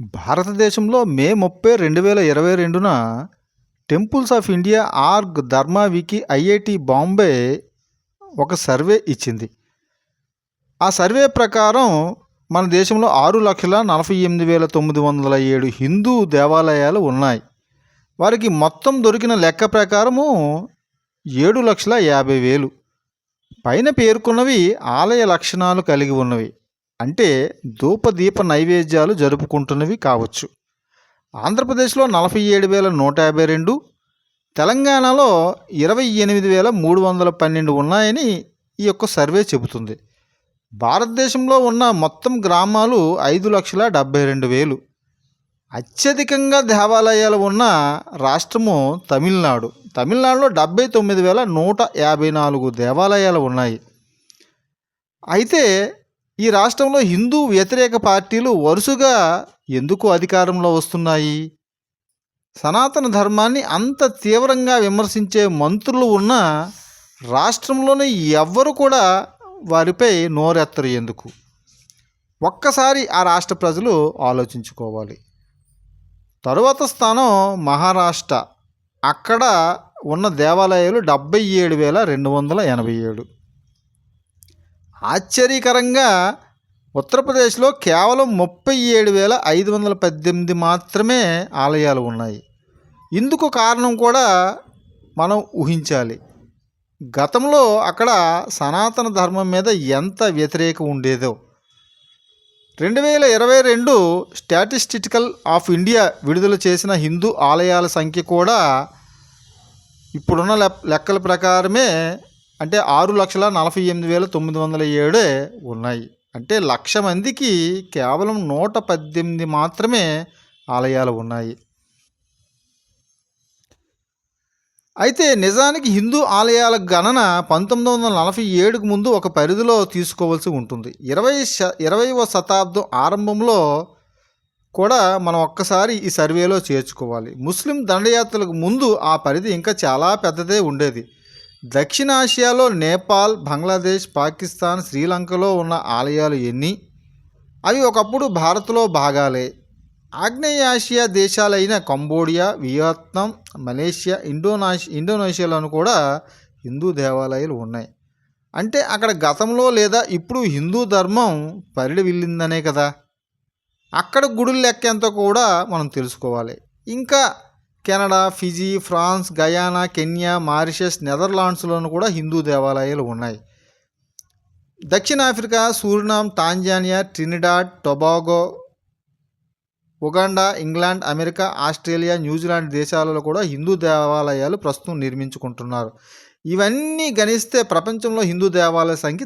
భారతదేశంలో మే ముప్పై రెండు వేల ఇరవై రెండున temples of India org Dharma wiki IIT Bombay ఒక సర్వే ఇచ్చింది. ఆ సర్వే ప్రకారం మన దేశంలో ఆరు లక్షల నలభై ఎనిమిది వేల తొమ్మిది వందల ఏడు హిందూ దేవాలయాలు ఉన్నాయి. వారికి మొత్తం దొరికిన లెక్క ప్రకారము ఏడు లక్షల యాభై వేలు. పైన పేర్కొన్నవి ఆలయ లక్షణాలు కలిగి ఉన్నవి. అంటే ధూపదీప నైవేద్యాలు జరుపుకుంటున్నవి కావచ్చు. ఆంధ్రప్రదేశ్లో నలభై ఏడు వేల నూట యాభై రెండు తెలంగాణలో ఇరవై ఎనిమిది వేల మూడు వందల పన్నెండు ఉన్నాయని ఈ యొక్క సర్వే చెబుతుంది. భారతదేశంలో ఉన్న మొత్తం గ్రామాలు ఐదు లక్షల డెబ్బై రెండు వేలు. అత్యధికంగా దేవాలయాలు ఉన్న రాష్ట్రము తమిళనాడు. తమిళనాడులో డెబ్బై తొమ్మిది వేల నూట యాభై నాలుగు దేవాలయాలు ఉన్నాయి. అయితే ఈ రాష్ట్రంలో హిందూ వ్యతిరేక పార్టీలు వరుసగా ఎందుకు అధికారంలో వస్తున్నాయి? సనాతన ధర్మాన్ని అంత తీవ్రంగా విమర్శించే మంత్రులు ఉన్న రాష్ట్రంలోని ఎవ్వరు కూడా వారిపై నోరెత్తరు ఎందుకు? ఒక్కసారి ఆ రాష్ట్ర ప్రజలు ఆలోచించుకోవాలి. తరువాత స్థానం మహారాష్ట్ర. అక్కడ ఉన్న దేవాలయాలు డెబ్బై ఏడు వేల రెండు వందల ఎనభై ఏడు. ఆశ్చర్యకరంగా ఉత్తరప్రదేశ్లో కేవలం ముప్పై ఏడు వేల ఐదు వందల పద్దెనిమిది మాత్రమే ఆలయాలు ఉన్నాయి. ఇందుకు కారణం కూడా మనం ఊహించాలి. గతంలో అక్కడ సనాతన ధర్మం మీద ఎంత వ్యతిరేకం ఉండేదో. రెండు వేల ఇరవై రెండు స్టాటిస్టికల్ ఆఫ్ ఇండియా విడుదల చేసిన హిందూ ఆలయాల సంఖ్య కూడా ఇప్పుడున్న లె- లెక్కల ప్రకారమే అంటే ఆరు లక్షల నలభై ఎనిమిది వేల తొమ్మిది వందల ఏడే ఉన్నాయి. అంటే లక్ష మందికి కేవలం నూట పద్దెనిమిది మాత్రమే ఆలయాలు ఉన్నాయి. అయితే నిజానికి హిందూ ఆలయాల గణన పంతొమ్మిది వందల నలభై ఏడుకు ముందు ఒక పరిధిలో తీసుకోవాల్సి ఉంటుంది. ఇరవై శ ఇరవైవ శతాబ్దం ఆరంభంలో కూడా మనం ఒక్కసారి ఈ సర్వేలో చేర్చుకోవాలి. ముస్లిం దండయాత్రలకు ముందు ఆ పరిధి ఇంకా చాలా పెద్దదే ఉండేది. దక్షిణాసియాలో నేపాల్ బంగ్లాదేశ్ పాకిస్తాన్ శ్రీలంకలో ఉన్న ఆలయాలు ఎన్ని? అవి ఒకప్పుడు భారత్లో భాగాలే. ఆగ్నేయాసియా దేశాలైన కంబోడియా వియత్నాం మలేషియా ఇండోనాషి ఇండోనేషియాలను కూడా హిందూ దేవాలయాలు ఉన్నాయి. అంటే అక్కడ గతంలో లేదా ఇప్పుడు హిందూ ధర్మం పరిడి వెళ్ళిందనే కదా. అక్కడ గుడులు లెక్కేంత కూడా మనం తెలుసుకోవాలి. ఇంకా Canada Fiji France Guyana Kenya Mauritius నెదర్లాండ్స్లోనూ కూడా హిందూ దేవాలయాలు ఉన్నాయి. దక్షిణాఫ్రికా Suriname Tanzania Trinidad Tobago Uganda England America Australia New Zealand దేశాలలో కూడా హిందూ దేవాలయాలు ప్రస్తుతం నిర్మించుకుంటున్నారు. ఇవన్నీ గణిస్తే ప్రపంచంలో హిందూ దేవాలయ సంఖ్య